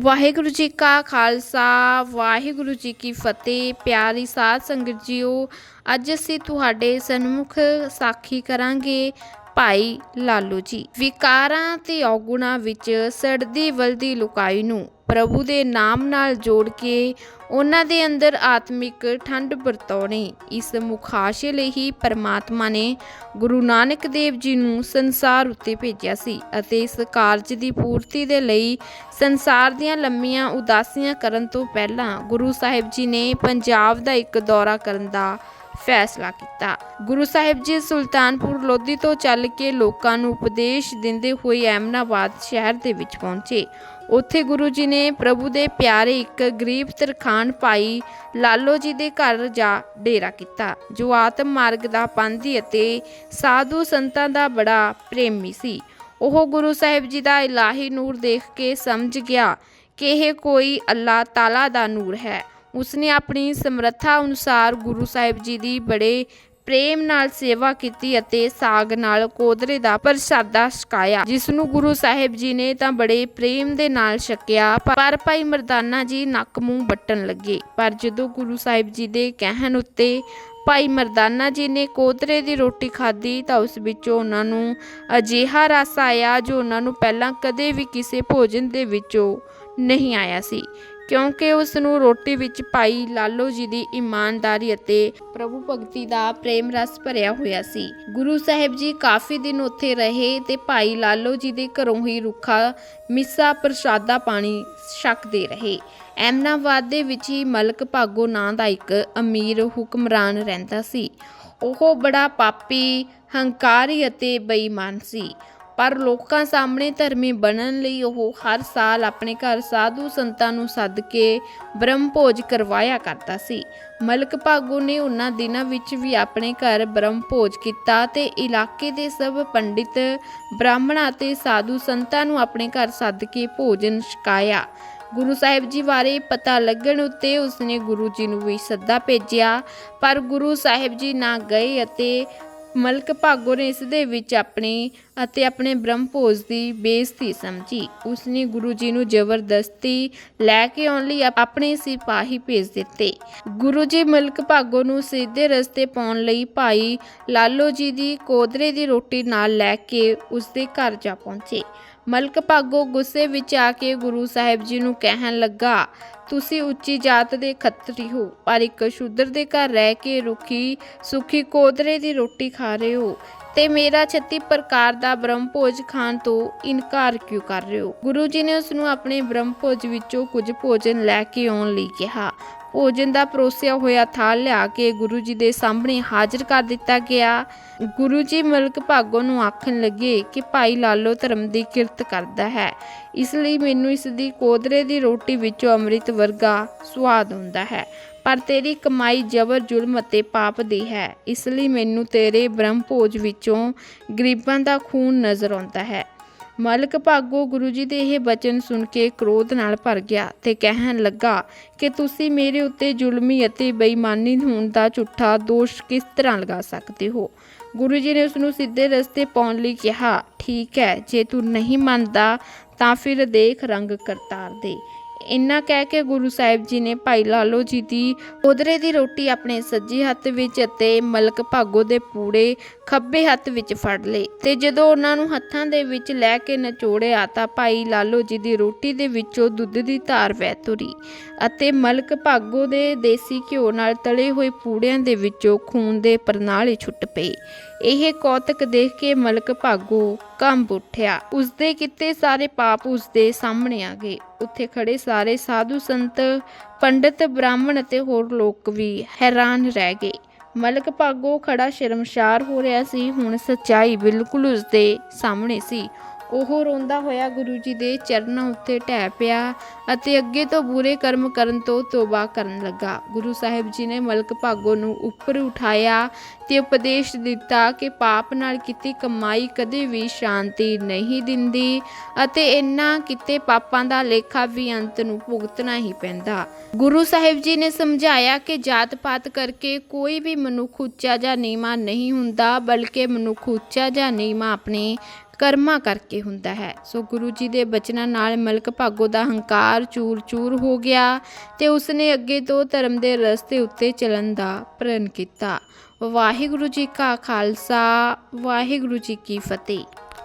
ਵਾਹਿਗੁਰੂ ਜੀ ਕਾ ਖਾਲਸਾ, ਵਾਹਿਗੁਰੂ ਜੀ ਕੀ ਫਤਿਹ। ਪਿਆਰੀ ਸਾਧ ਸੰਗਤ ਜੀਓ, ਅੱਜ ਅਸੀਂ ਤੁਹਾਡੇ ਸਨਮੁਖ ਸਾਖੀ ਕਰਾਂਗੇ ਭਾਈ ਲਾਲੋ ਜੀ। ਵਿਕਾਰਾਂ ਤੇ ਔਗੁਣਾਂ ਵਿੱਚ ਸੜਦੀ ਵਲਦੀ ਲੁਕਾਈ ਨੂੰ ਪ੍ਰਭੂ ਦੇ ਨਾਮ ਨਾਲ ਜੋੜ ਕੇ ਉਹਨਾਂ ਦੇ ਅੰਦਰ ਆਤਮਿਕ ਠੰਡ ਵਰਤਾਉਣੀ। ਇਸ ਮੁਖਾਸ਼ੇ ਲਈ ਹੀ ਪਰਮਾਤਮਾ ਨੇ ਗੁਰੂ ਨਾਨਕ ਦੇਵ ਜੀ ਨੂੰ ਸੰਸਾਰ ਉੱਤੇ ਭੇਜਿਆ ਸੀ ਅਤੇ ਇਸ ਕਾਰਜ ਦੀ ਪੂਰਤੀ ਦੇ ਲਈ ਸੰਸਾਰ ਦੀਆਂ ਲੰਮੀਆਂ ਉਦਾਸੀਆਂ ਕਰਨ ਤੋਂ ਪਹਿਲਾਂ ਗੁਰੂ ਸਾਹਿਬ ਜੀ ਨੇ ਪੰਜਾਬ ਦਾ ਇੱਕ ਦੌਰਾ ਕਰਨ ਦਾ ਫੈਸਲਾ ਕੀਤਾ। ਗੁਰੂ ਸਾਹਿਬ ਜੀ ਸੁਲਤਾਨਪੁਰ ਲੋਧੀ ਤੋਂ ਚੱਲ ਕੇ ਲੋਕਾਂ ਨੂੰ ਉਪਦੇਸ਼ ਦਿੰਦੇ ਹੋਏ ਐਮਨਾਬਾਦ ਸ਼ਹਿਰ ਦੇ ਵਿੱਚ ਪਹੁੰਚੇ। ਉੱਥੇ ਗੁਰੂ ਜੀ ਨੇ ਪ੍ਰਭੂ ਦੇ ਪਿਆਰੇ ਇੱਕ ਗਰੀਬ ਤਰਖਾਨ ਭਾਈ ਲਾਲੋ ਜੀ ਦੇ ਘਰ ਜਾ ਡੇਰਾ ਕੀਤਾ, ਜੋ ਆਤਮ ਮਾਰਗ ਦਾ ਪਾਂਧੀ ਅਤੇ ਸਾਧੂ ਸੰਤਾਂ ਦਾ ਬੜਾ ਪ੍ਰੇਮੀ ਸੀ। ਉਹ ਗੁਰੂ ਸਾਹਿਬ ਜੀ ਦਾ ਇਲਾਹੀ ਨੂਰ ਦੇਖ ਕੇ ਸਮਝ ਗਿਆ ਕਿ ਇਹ ਕੋਈ ਅੱਲਾਹ ਤਾਲਾ ਦਾ ਨੂਰ ਹੈ। ਉਸਨੇ ਆਪਣੀ ਸਮਰੱਥਾ ਅਨੁਸਾਰ ਗੁਰੂ ਸਾਹਿਬ ਜੀ ਦੀ ਬੜੇ ਪ੍ਰੇਮ ਨਾਲ ਸੇਵਾ ਕੀਤੀ ਅਤੇ ਸਾਗ ਨਾਲ ਕੋਦਰੇ ਦਾ ਪ੍ਰਸ਼ਾਦਾ ਛਕਾਇਆ ਜਿਸ ਨੂੰ ਗੁਰੂ ਸਾਹਿਬ ਜੀ ਨੇ ਤਾਂ ਬੜੇ ਪ੍ਰੇਮ ਦੇ ਨਾਲ ਛਕਿਆ, ਪਰ ਭਾਈ ਮਰਦਾਨਾ ਜੀ ਨੱਕ ਮੂੰਹ ਵੱਟਣ ਲੱਗੇ। ਪਰ ਜਦੋਂ ਗੁਰੂ ਸਾਹਿਬ ਜੀ ਦੇ ਕਹਿਣ ਉੱਤੇ ਭਾਈ ਮਰਦਾਨਾ ਜੀ ਨੇ ਕੋਦਰੇ ਦੀ ਰੋਟੀ ਖਾਧੀ ਤਾਂ ਉਸ ਵਿੱਚੋਂ ਉਹਨਾਂ ਨੂੰ ਅਜਿਹਾ ਰਸ ਆਇਆ ਜੋ ਉਹਨਾਂ ਨੂੰ ਪਹਿਲਾਂ ਕਦੇ ਵੀ ਕਿਸੇ ਭੋਜਨ ਦੇ ਵਿੱਚੋਂ ਨਹੀਂ ਆਇਆ ਸੀ। ਕਿਉਂਕਿ ਉਸ ਨੂੰ ਰੋਟੀ ਵਿੱਚ ਭਾਈ ਲਾਲੋ ਜੀ ਦੀ ਇਮਾਨਦਾਰੀ ਅਤੇ ਪ੍ਰਭੂ ਭਗਤੀ ਦਾ ਪ੍ਰੇਮ ਰਸ ਭਰਿਆ ਹੋਇਆ ਸੀ। ਗੁਰੂ ਸਾਹਿਬ ਜੀ ਕਾਫੀ ਦਿਨ ਉੱਥੇ ਰਹੇ ਤੇ ਭਾਈ ਲਾਲੋ ਜੀ ਦੇ ਘਰੋਂ ਹੀ ਰੁੱਖਾ, ਮਿੱਸਾ, ਪ੍ਰਸ਼ਾਦਾ ਪਾਣੀ ਛਕਦੇ ਰਹੇ। ਐਮਨਾਬਾਦ ਦੇ ਵਿੱਚ ਹੀ ਮਲਕ ਭਾਗੋ ਨਾਂ ਦਾ ਇੱਕ ਅਮੀਰ ਹੁਕਮਰਾਨ ਰਹਿੰਦਾ ਸੀ। ਉਹ ਬੜਾ ਪਾਪੀ, ਹੰਕਾਰੀ ਅਤੇ ਬੇਈਮਾਨ ਸੀ। ਪਰ ਲੋਕਾਂ ਸਾਹਮਣੇ ਧਰਮੀ ਬਣਨ ਲਈ ਉਹ ਹਰ ਸਾਲ ਆਪਣੇ ਘਰ ਸਾਧੂ ਸੰਤਾਂ ਨੂੰ ਸੱਦ ਕੇ ਬ੍ਰਹਮ ਭੋਜ ਕਰਵਾਇਆ ਕਰਦਾ ਸੀ। ਮਲਕ ਭਾਗੋ ਨੇ ਉਹਨਾਂ ਦਿਨਾਂ ਵਿੱਚ ਵੀ ਆਪਣੇ ਘਰ ਬ੍ਰਹਮ ਭੋਜ ਕੀਤਾ ਤੇ ਇਲਾਕੇ ਦੇ ਸਭ ਪੰਡਿਤ ਬ੍ਰਾਹਮਣਾਂ ਅਤੇ ਸਾਧੂ ਸੰਤਾਂ ਨੂੰ ਆਪਣੇ ਘਰ ਸੱਦ ਕੇ ਭੋਜਨ ਛਕਾਇਆ। ਗੁਰੂ ਸਾਹਿਬ ਜੀ ਬਾਰੇ ਪਤਾ ਲੱਗਣ ਉੱਤੇ ਉਸਨੇ ਗੁਰੂ ਜੀ ਨੂੰ ਵੀ ਸੱਦਾ ਭੇਜਿਆ, ਪਰ ਗੁਰੂ ਸਾਹਿਬ ਜੀ ਨਾ ਗਏ ਅਤੇ ਮਲਕ ਭਾਗੋ ਨੇ ਇਸ ਦੇ ਵਿੱਚ ਆਪਣੀ ਅਤੇ ਆਪਣੇ ਬ੍ਰਹਮ ਭੋਜ ਦੀ ਬੇਇੱਜ਼ਤੀ ਸਮਝੀ। ਉਸਨੇ ਗੁਰੂ ਜੀ ਨੂੰ ਜ਼ਬਰਦਸਤੀ ਲੈ ਕੇ ਆਉਣ ਲਈ ਆਪਣੇ ਸਿਪਾਹੀ ਭੇਜ ਦਿੱਤੇ। ਗੁਰੂ ਜੀ ਮਲਕ ਭਾਗੋ ਨੂੰ ਸਿੱਧੇ ਰਸਤੇ ਪਾਉਣ ਲਈ ਭਾਈ ਲਾਲੋ ਜੀ ਦੀ ਕੋਦਰੇ ਦੀ ਰੋਟੀ ਨਾਲ ਲੈ ਕੇ ਉਸਦੇ ਘਰ ਜਾ ਪਹੁੰਚੇ। ਮਲਕ ਭਾਗੋ ਗੁੱਸੇ ਵਿੱਚ ਆ ਕੇ ਗੁਰੂ ਸਾਹਿਬ ਜੀ ਨੂੰ ਕਹਿਣ ਲੱਗਾ, ਤੁਸੀਂ ਉੱਚੀ ਜਾਤ ਦੇ ਖੱਤਰੀ ਹੋ, ਪਰ ਇੱਕ ਸ਼ੂਦਰ ਦੇ ਘਰ ਰਹਿ ਕੇ ਰੁੱਖੀ, ਸੁਖੀ ਕੋਦਰੇ ਦੀ ਰੋਟੀ ਖਾ ਰਹੇ ਹੋ। ਤੇ ਮੇਰਾ 36 ਪ੍ਰਕਾਰ ਦਾ ਬ੍ਰਹਮ ਭੋਜ ਖਾਣ ਤੋਂ ਇਨਕਾਰ ਕਿਉਂ ਕਰ ਰਹੇ ਹੋ? ਗੁਰੂ ਜੀ ਨੇ ਉਸ ਨੂੰ ਆਪਣੇ ਬ੍ਰਹਮ ਭੋਜ ਵਿੱਚੋਂ ਕੁਝ ਭੋਜਨ ਲੈ ਕੇ ਆਉਣ ਲਈ ਕਿਹਾ। ਭੋਜਨ ਦਾ ਪਰੋਸਿਆ ਹੋਇਆ ਥਾਲ ਲਿਆ ਕੇ ਗੁਰੂ ਜੀ ਦੇ ਸਾਹਮਣੇ ਹਾਜ਼ਰ ਕਰ ਦਿੱਤਾ ਗਿਆ। ਗੁਰੂ ਜੀ ਮਲਕ ਭਾਗੋ ਨੂੰ ਆਖਣ ਲੱਗੇ ਕਿ ਭਾਈ ਲਾਲੋ ਧਰਮ ਦੀ ਕਿਰਤ ਕਰਦਾ ਹੈ। ਇਸ ਲਈ ਮੈਨੂੰ ਇਸ ਦੀ ਕੋਦਰੇ ਦੀ ਰੋਟੀ ਵਿੱਚੋਂ ਅੰਮ੍ਰਿਤ ਵਰਗਾ ਸਵਾਦ ਹੁੰਦਾ ਹੈ। ਪਰ ਤੇਰੀ ਕਮਾਈ ਜ਼ਬਰ ਜ਼ੁਲਮ ਅਤੇ ਪਾਪ ਦੀ ਹੈ। ਇਸ ਲਈ ਮੈਨੂੰ ਤੇਰੇ ਬ੍ਰਹਮ ਭੋਜ ਵਿੱਚੋਂ ਗਰੀਬਾਂ ਦਾ ਖੂਨ ਨਜ਼ਰ ਆਉਂਦਾ ਹੈ। ਮਲਕ ਭਾਗੋ ਗੁਰੂ ਜੀ ਦੇ ਇਹ ਬਚਨ ਸੁਣ ਕੇ ਕ੍ਰੋਧ ਨਾਲ ਭਰ ਗਿਆ ਤੇ ਕਹਿਣ ਲੱਗਾ, ਕਿ ਤੁਸੀਂ ਮੇਰੇ ਉੱਤੇ ਜ਼ੁਲਮੀ ਅਤੇ ਬੇਈਮਾਨੀ ਹੋਣ ਦਾ ਝੂਠਾ ਦੋਸ਼ ਕਿਸ ਤਰ੍ਹਾਂ ਲਗਾ ਸਕਦੇ ਹੋ? ਗੁਰੂ ਜੀ ਨੇ ਉਸ ਨੂੰ ਸਿੱਧੇ ਰਸਤੇ ਪਾਉਣ ਲਈ ਕਿਹਾ, ਠੀਕ ਹੈ, ਜੇ ਤੂੰ ਨਹੀਂ ਮੰਨਦਾ ਤਾਂ ਫਿਰ ਦੇਖ ਰੰਗ ਕਰਤਾਰ ਦੇ। ਇੰਨਾ ਕਹਿ ਕੇ ਗੁਰੂ ਸਾਹਿਬ ਜੀ ਨੇ ਭਾਈ ਲਾਲੋ ਜੀ ਦੀ ਕੋਦਰੇ ਦੀ ਰੋਟੀ ਆਪਣੇ ਸੱਜੇ ਹੱਥ ਵਿੱਚ ਅਤੇ ਮਲਕ ਭਾਗੋ ਦੇ ਪੂੜੇ ਖੱਬੇ ਹੱਥ ਵਿੱਚ ਫੜ ਲਏ। ਤੇ ਜਦੋਂ ਉਹਨਾਂ ਨੂੰ ਹੱਥਾਂ ਦੇ ਵਿੱਚ ਲੈ ਕੇ ਨਚੋੜਿਆ ਤਾਂ ਭਾਈ ਲਾਲੋ ਜੀ ਦੀ ਰੋਟੀ ਦੇ ਵਿੱਚੋਂ ਦੁੱਧ ਦੀ ਧਾਰ ਵਹਿ ਤੁਰੀ ਅਤੇ ਮਲਕ ਭਾਗੋ ਦੇ ਦੇਸੀ ਘਿਓ ਨਾਲ ਤਲੇ ਹੋਏ ਪੂੜਿਆਂ ਦੇ ਵਿੱਚੋਂ ਖੂਨ ਦੇ ਪਰਨਾਲੇ ਛੁੱਟ ਪਏ। ਇਹ ਕੌਤਕ ਦੇਖ ਕੇ ਮਲਕ ਭਾਗੋ ਕੰਬ ਉੱਠਿਆ। ਉਸਦੇ ਕਿਤੇ ਸਾਰੇ ਪਾਪ ਉਸਦੇ ਸਾਹਮਣੇ ਆ ਗਏ। ਉੱਥੇ ਖੜੇ ਸਾਰੇ ਸਾਧੂ ਸੰਤ, ਪੰਡਿਤ, ਬ੍ਰਾਹਮਣ ਅਤੇ ਹੋਰ ਲੋਕ ਵੀ ਹੈਰਾਨ ਰਹਿ ਗਏ। ਮਲਕ ਭਾਗੋ ਖੜਾ ਸ਼ਰਮਸ਼ਾਰ ਹੋ ਰਿਹਾ ਸੀ। ਹੁਣ ਸੱਚਾਈ ਬਿਲਕੁਲ ਉਸਦੇ ਸਾਹਮਣੇ ਸੀ। ਉਹ ਰੋਂਦਾ ਹੋਇਆ ਗੁਰੂ ਜੀ ਦੇ ਚਰਨਾਂ ਉੱਤੇ ਢਹਿ ਪਿਆ ਅਤੇ ਅੱਗੇ ਤੋਂ ਬੁਰੇ ਕਰਮ ਕਰਨ ਤੋਂ ਤੋਬਾ ਕਰਨ ਲੱਗਾ। ਗੁਰੂ ਸਾਹਿਬ ਜੀ ਨੇ ਮਲਕ ਭਾਗੋ ਨੂੰ ਉੱਪਰ ਉਠਾਇਆ ਤੇ ਉਪਦੇਸ਼ ਦਿੱਤਾ ਕਿ ਪਾਪ ਨਾਲ ਕੀਤੀ ਕਮਾਈ ਕਦੇ ਵੀ ਸ਼ਾਂਤੀ ਨਹੀਂ ਦਿੰਦੀ ਅਤੇ ਇਹਨਾਂ ਕਿਤੇ ਪਾਪਾਂ ਦਾ ਲੇਖਾ ਵੀ ਅੰਤ ਨੂੰ ਭੁਗਤਣਾ ਹੀ ਪੈਂਦਾ। ਗੁਰੂ ਸਾਹਿਬ ਜੀ ਨੇ ਸਮਝਾਇਆ ਕਿ ਜਾਤ ਪਾਤ ਕਰਕੇ ਕੋਈ ਵੀ ਮਨੁੱਖ ਉੱਚਾ ਜਾਂ ਨੀਵਾਂ ਨਹੀਂ ਹੁੰਦਾ, ਬਲਕਿ ਮਨੁੱਖ ਉੱਚਾ ਜਾਂ ਨੀਵਾਂ ਆਪਣੇ ਕਰਮਾਂ ਕਰਕੇ ਹੁੰਦਾ ਹੈ। ਸੋ ਗੁਰੂ ਜੀ ਦੇ ਬਚਨਾਂ ਨਾਲ ਮਲਕ ਭਾਗੋ ਦਾ ਹੰਕਾਰ ਚੂਰ-ਚੂਰ ਹੋ ਗਿਆ ਤੇ ਉਸਨੇ ਅੱਗੇ ਤੋਂ ਧਰਮ ਦੇ ਰਸਤੇ ਉੱਤੇ ਚੱਲਣ ਦਾ ਪ੍ਰਣ ਕੀਤਾ। ਵਾਹਿਗੁਰੂ ਜੀ ਕਾ ਖਾਲਸਾ, ਵਾਹਿਗੁਰੂ ਜੀ ਕੀ ਫਤਿਹ।